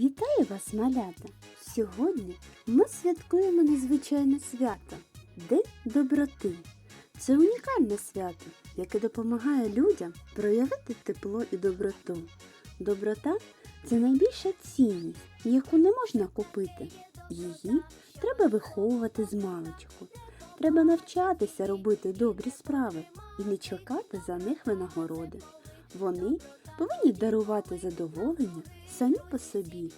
Вітаю вас, малята! Сьогодні ми святкуємо незвичайне свято День доброти. Це унікальне свято, яке допомагає людям проявити тепло і доброту. Доброта це найбільша цінність, яку не можна купити. Її треба виховувати з маличку. Треба навчатися робити добрі справи і не чекати за них винагороди. Вони повинні дарувати задоволення самі по собі.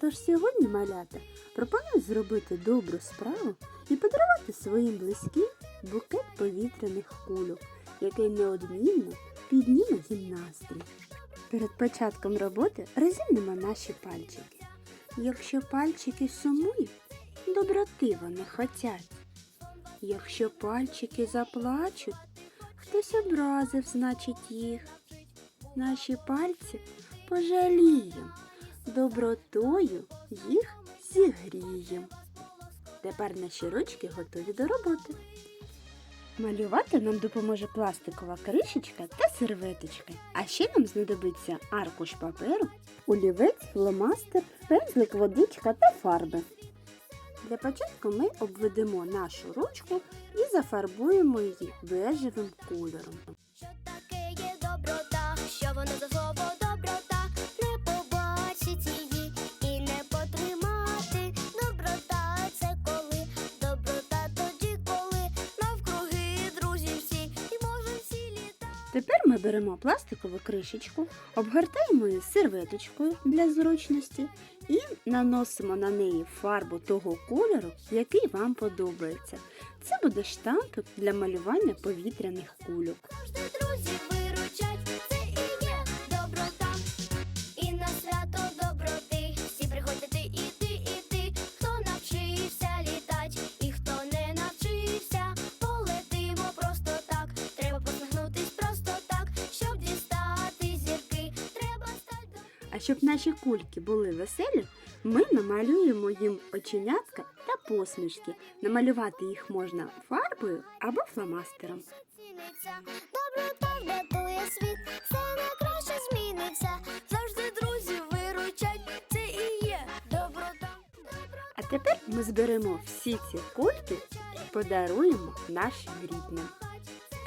Тож сьогодні, малята, пропоную зробити добру справу і подарувати своїм близьким букет повітряних кульок, який неодмінно підніме їм настрій. Перед початком роботи розімнемо наші пальчики. Якщо пальчики сумують, доброти вони хотять. Якщо пальчики заплачуть, хтось образив, значить їх. Наші пальці пожалієм, добротою їх зігрієм. Тепер наші ручки готові до роботи. Малювати нам допоможе пластикова кришечка та серветочка. А ще нам знадобиться аркуш паперу, олівець, фломастер, пензлик, водичка та фарби. Для початку ми обведемо нашу ручку і зафарбуємо її бежевим кольором. Тепер ми беремо пластикову кришечку, обгортаємо її серветочкою для зручності і наносимо на неї фарбу того кольору, який вам подобається. Це буде штампик для малювання повітряних кульок. Друзі А щоб наші кульки були веселі, ми намалюємо їм оченятка та посмішки. Намалювати їх можна фарбою або фломастером. Доброта врятує світ, все на краще зміниться. Завжди друзі виручать, це і є доброта. А тепер ми зберемо всі ці кульки і подаруємо нашим рідним.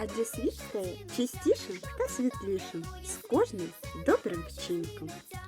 Адже світ стає чистішим та світлішим з кожним добрим вчинком.